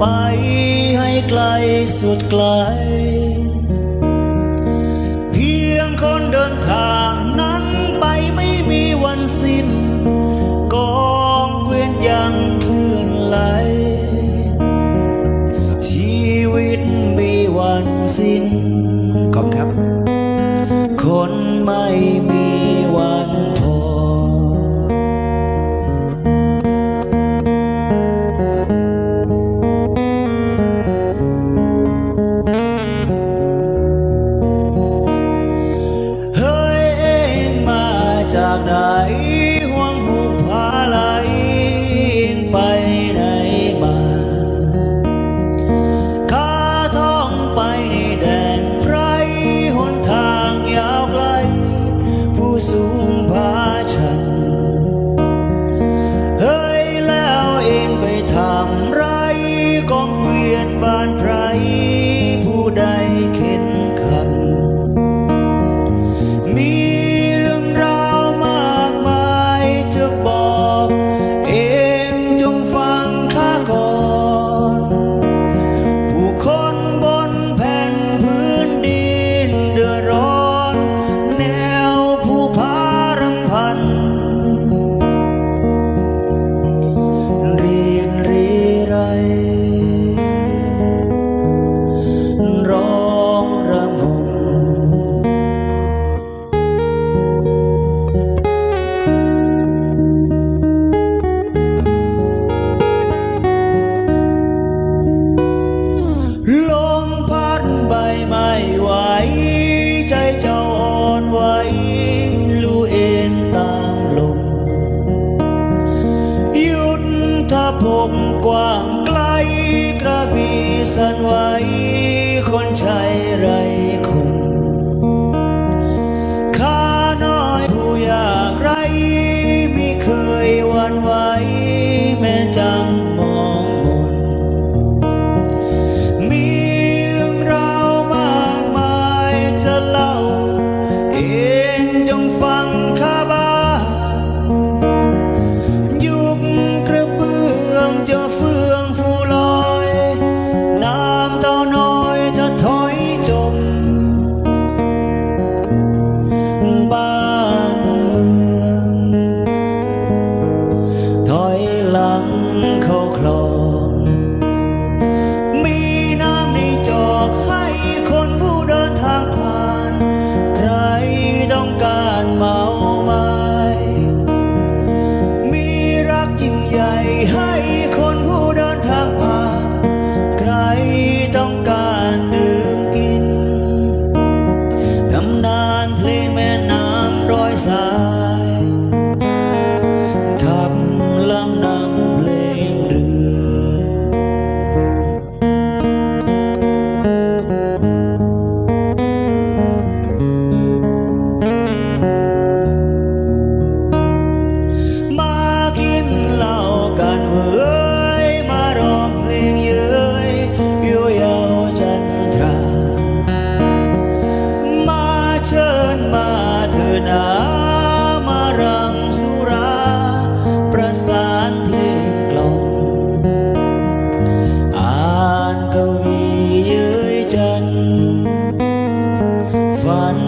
ไปให้ไกลสุดไกล เพียงคนเดินทางนั้นไปไม่มีวันสิ้น กองเวียนยังคลื่นไหล ชีวิตมีวันสิ้นขอบครับ คนไม่มี sana กว้างไกลกระบี่สันไหวคนใช้ไรคงข้าน้อยผู้ยากไรไม่เคยวันไหวแม้จำมองมนมีเรื่องราวมากมายจะเล่า เองจงฟัง cold. One.